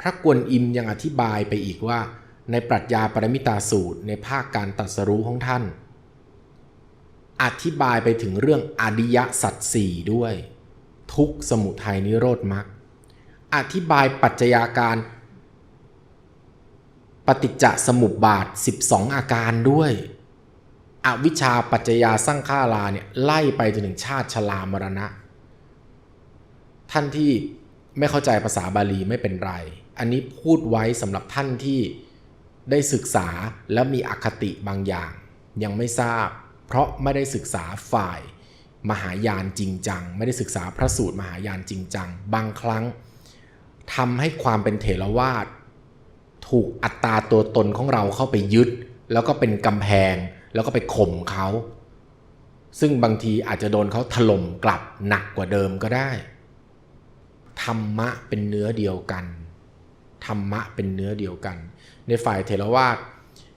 พระกวนอิมยังอธิบายไปอีกว่า ในปรัชญาปรมิตาสูตรในภาคการตรัสรู้ของท่าน อธิบายไปถึงเรื่องอริยสัจสี่ด้วย ทุกสมุทัยนิโรธมรรคอธิบายปัจจัยาการ ปฏิจจสมุปบาท 12 อาการด้วย อวิชชาปัจจยาสร้างฆาลาเนี่ยไล่ไปจนถึงชาติชรามรณะ ท่านที่ ไม่เข้าใจภาษาบาลีไม่เป็นไร อันนี้พูดไว้สำหรับท่านที่ได้ศึกษาแล้วมีอคติบางอย่าง ยังไม่ทราบ เพราะไม่ได้ศึกษาฝ่าย มหายานจริงจัง ไม่ได้ศึกษาพระสูตรมหายานจริงจัง บางครั้งทำให้ความเป็นเถรวาทถูกอัตราตัวตนของเราเข้าไปยึด แล้วก็เป็นกำแพง แล้วก็ไปข่มเขา ซึ่งบางทีอาจจะโดนเขาถล่มกลับหนักกว่าเดิมก็ได้ รรมะเป็นเนื้อเดียวกัน ธรรมะเป็นเนื้อเดียวกัน ในฝ่ายเทรวาส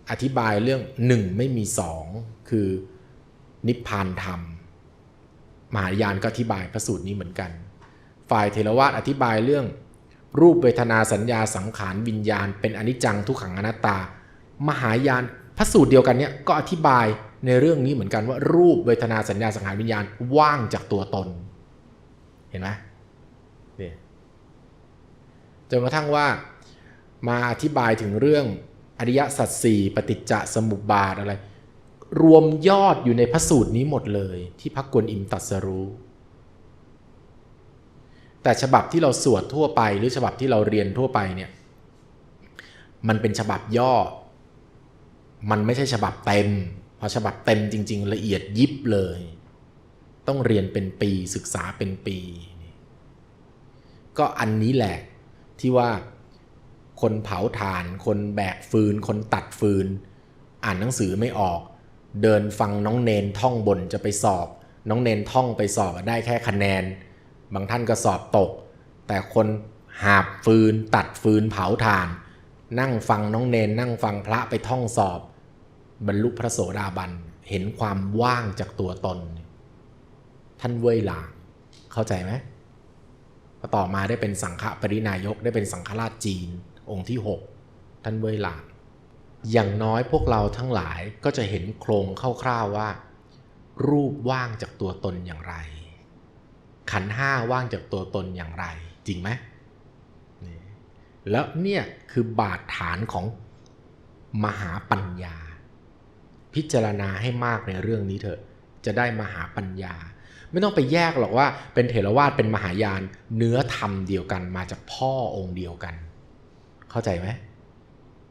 อธิบายเรื่องหนึ่งไม่มีสองคือนิพพานธรรม มหายานก็อธิบายพระสูตรนี้เหมือนกัน ฝ่ายเทรวาสอธิบายเรื่อง รูปเวทนาสัญญาสังขารวิญญาณ เป็นอนิจจังทุกขังอนัตตา มหายานพระสูตรเดียวกันเนี่ยก็อธิบายในเรื่องนี้เหมือนกันว่า รูปเวทนาสัญญาสังขารวิญญาณว่างจากตัวตน เห็นไหม นี่จนกระทั่งว่ามาอธิบายถึงเรื่องอริยสัจสี่ปฏิจจสมุปบาทอะไร รวมยอดอยู่ในพระสูตรนี้หมดเลย ที่พักกวนอิมตรัสรู้ แต่ฉบับที่เราสวดทั่วไปหรือฉบับที่เราเรียนทั่วไปเนี่ยมันเป็นฉบับย่อ มันไม่ใช่ฉบับเต็ม เพราะฉบับเต็มจริง ๆ ละเอียดยิบเลย ต้องเรียนเป็นปีศึกษาเป็นปี ก็อันนี้แหละที่ว่าคนเผาถ่าน คนแบกฟืน คนตัดฟืน อ่านหนังสือไม่ออก เดินฟังน้องเนนท่องบนจะไปสอบ น้องเนนท่องไปสอบได้แค่คะแนน บางท่านก็สอบตก แต่คนหาบฟืน ตัดฟืนเผาถ่าน นั่งฟังน้องเนนนั่งฟังพระไปท่องสอบ บรรลุพระโสดาบันเห็นความว่างจากตัวตน ท่านเว่ยหลางเข้าใจไหม ต่อมาได้เป็นสังฆปรินายกได้เป็นสังฆราชจีน องค์ที่ 6 ท่านเว่ยหลางอย่างน้อยพวกเราทั้งหลายก็จะเห็นโครงคร่าวๆว่า รูปว่างจากตัวตนอย่างไร ขันห้าว่างจากตัวตนอย่างไร จริงไหมนี่แล้วเนี่ยคือบาดฐานของมหาปัญญา พิจารณาให้มากในเรื่องนี้เถอะ จะได้มหาปัญญา ไม่ต้องไปแยกหรอกว่าเป็นเถรวาทเป็นมหายาน เนื้อธรรมเดียวกันมาจากพ่อองค์เดียวกัน เข้าใจไหม